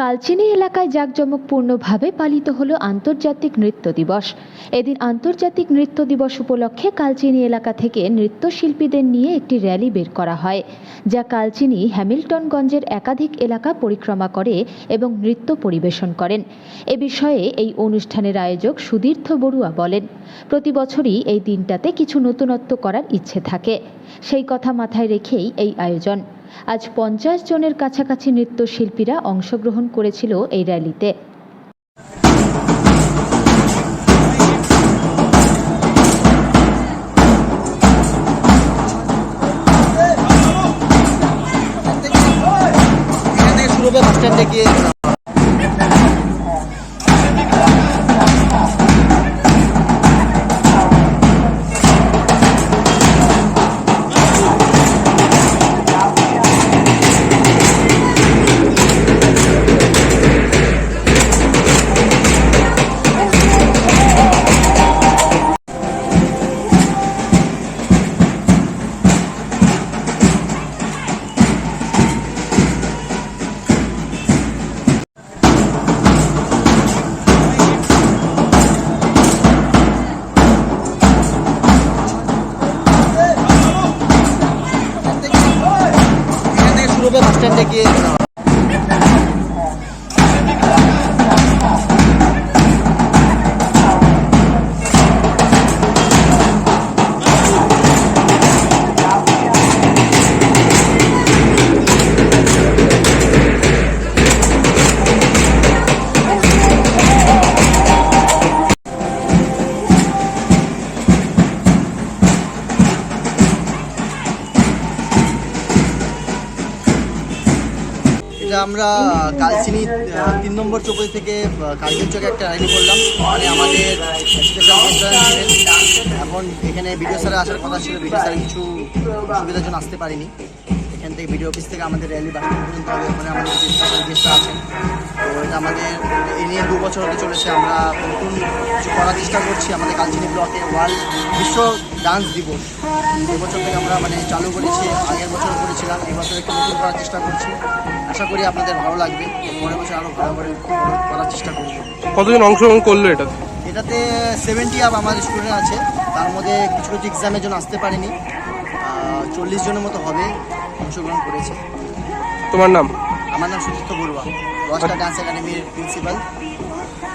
কালচিনি এলাকায় জাঁকজমকপূর্ণভাবে পালিত হলো আন্তর্জাতিক নৃত্য দিবস। এদিন আন্তর্জাতিক নৃত্য দিবস উপলক্ষে কালচিনি এলাকা থেকে নৃত্যশিল্পীদের নিয়ে একটি র্যালি বের করা হয়, যা কালচিনি, হ্যামিল্টনগঞ্জের একাধিক এলাকা পরিক্রমা করে এবং নৃত্য পরিবেশন করেন। এ বিষয়ে এই অনুষ্ঠানের আয়োজক সুদীর্থ বড়ুয়া বলেন, প্রতি বছরই এই দিনটাতে কিছু নতুনত্ব করার ইচ্ছে থাকে। সেই কথা মাথায় রেখেই এই আয়োজন। আজ পঞ্চাশ জনের কাছাকাছি নৃত্যশিল্পীরা অংশগ্রহণ করেছিল এই র্যালিতে শুরু হবে হবে এটা আমরা কালচিনি তিন নম্বর চৌপতি থেকে কালচিন চোখে একটা রাইড করলাম। মানে আমাদের এখন এখানে ভিডিও স্যারে আসার কথা ছিল ভিডিও স্যার কিছু সুবিধার জন্য আসতে পারিনি। এখান থেকে ভিডিও অফিস থেকে আমাদের র্যালি স্ট্যান্ড পর্যন্ত হবে ওখানে আমাদের গেস্টরা আছেন। তো এটা আমাদের এই নিয়ে দু বছর হতে চলেছে। আমরা নতুন কিছু করার চেষ্টা করছি। আমাদের কালচিনি ব্লকে ওয়ার্ল্ড বিশ্ব ডান্স দিবস। এবছর থেকে আমরা মানে চালু করেছি আগের বছর করেছিলাম এবছর একটু নতুন করার চেষ্টা করছি। আশা করি আপনাদের ভালো লাগবে। পরের বছর আরও ভালো করে করার চেষ্টা করব। কতজন অংশগ্রহণ করল এটা? তোমার নাম? আমার নাম সুচিত্র বড়ুয়া। দশটা ডান্স একাডেমির প্রিন্সিপাল